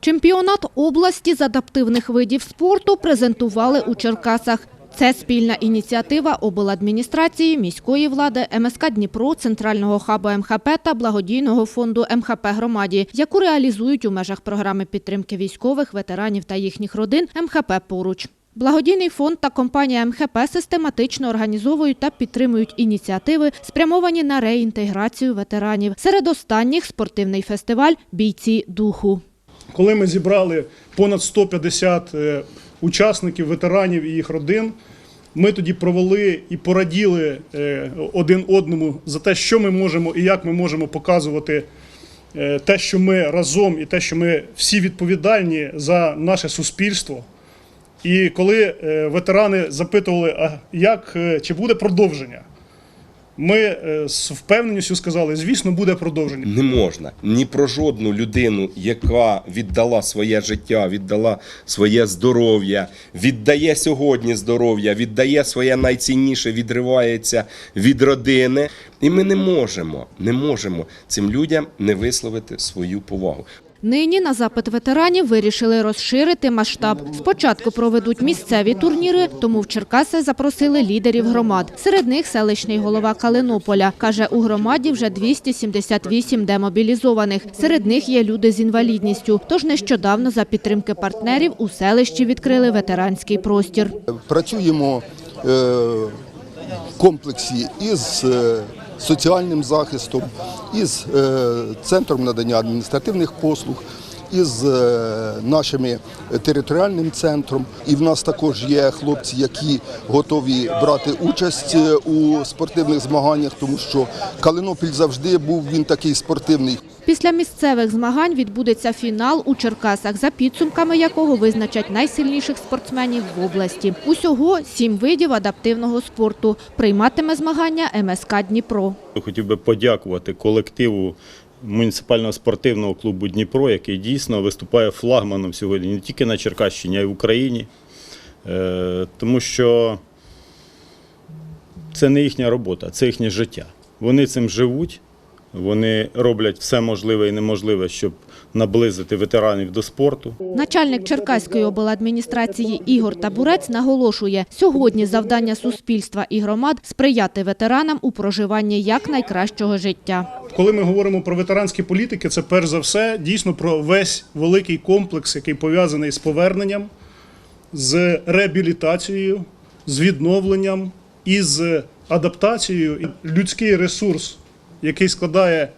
Чемпіонат області з адаптивних видів спорту презентували у Черкасах. Це спільна ініціатива обладміністрації, міської влади, МСК Дніпро, центрального хабу МХП та благодійного фонду МХП громаді, яку реалізують у межах програми підтримки військових, ветеранів та їхніх родин МХП поруч. Благодійний фонд та компанія МХП систематично організовують та підтримують ініціативи, спрямовані на реінтеграцію ветеранів. Серед останніх спортивний фестиваль Бійці духу. Коли ми зібрали понад 150 е, учасників, ветеранів і їх родин, ми тоді провели і пораділи е, один одному за те, що ми можемо і як ми можемо показувати е, те, що ми разом, і те, що ми всі відповідальні за наше суспільство. І коли ветерани запитували, а як чи буде продовження, ми е, з впевненістю сказали, звісно, буде продовження. Не можна ні про жодну людину, яка віддала своє життя, віддала своє здоров'я, віддає сьогодні здоров'я, віддає своє найцінніше, відривається від родини. І ми не можемо, не можемо цим людям не висловити свою повагу. Нині на запит ветеранів вирішили розширити масштаб. Спочатку проведуть місцеві турніри, тому в Черкаси запросили лідерів громад. Серед них селищний голова Калинополя. Каже, у громаді вже 278 демобілізованих. Серед них є люди з інвалідністю. Тож нещодавно за підтримки партнерів у селищі відкрили ветеранський простір. Працюємо е, в комплексі із е, соціальним захистом, із е, центром надання адміністративних послуг, із е, нашими територіальним центром. І в нас також є хлопці, які готові брати участь е, у спортивних змаганнях, тому що Калинопіль завжди був він такий спортивний. Після місцевих змагань відбудеться фінал у Черкасах, за підсумками якого визначать найсильніших спортсменів в області. Усього сім видів адаптивного спорту. Прийматиме змагання МСК Дніпро. Хотів би подякувати колективу муніципального спортивного клубу Дніпро, який дійсно виступає флагманом сьогодні не тільки на Черкащині, а й в Україні. Е, Тому що це не їхня робота, це їхнє життя. Вони цим живуть, вони роблять все можливе і неможливе, щоб наблизити ветеранів до спорту. Начальник Черкаської обладміністрації Ігор Табурець наголошує, сьогодні завдання суспільства і громад сприяти ветеранам у проживанні якнайкращого життя. Коли ми говоримо про ветеранські політики, це перш за все дійсно про весь великий комплекс, який пов'язаний з поверненням, з реабілітацією, з відновленням і з адаптацією. Людський ресурс, який складає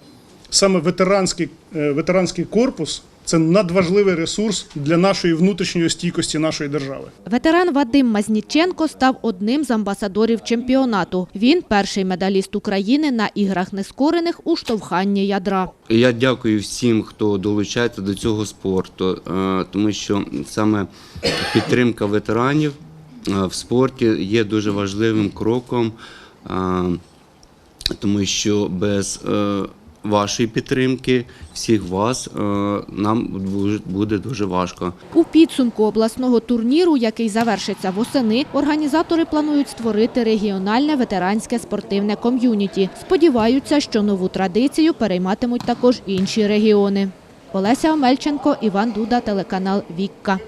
саме ветеранський, е, ветеранський корпус, це надважливий ресурс для нашої внутрішньої стійкості нашої держави. Ветеран Вадим Мазніченко став одним з амбасадорів чемпіонату. Він перший медаліст України на іграх нескорених у штовханні ядра. Я дякую всім, хто долучається до цього спорту, е, тому що саме підтримка ветеранів е, в спорті є дуже важливим кроком, тому що без е, вашої підтримки, всіх вас, е, нам буде дуже важко. У підсумку обласного турніру, який завершиться восени, організатори планують створити регіональне ветеранське спортивне ком'юніті. Сподіваються, що нову традицію перейматимуть також інші регіони. Олеся Омельченко, Іван Дуда, телеканал Вікка.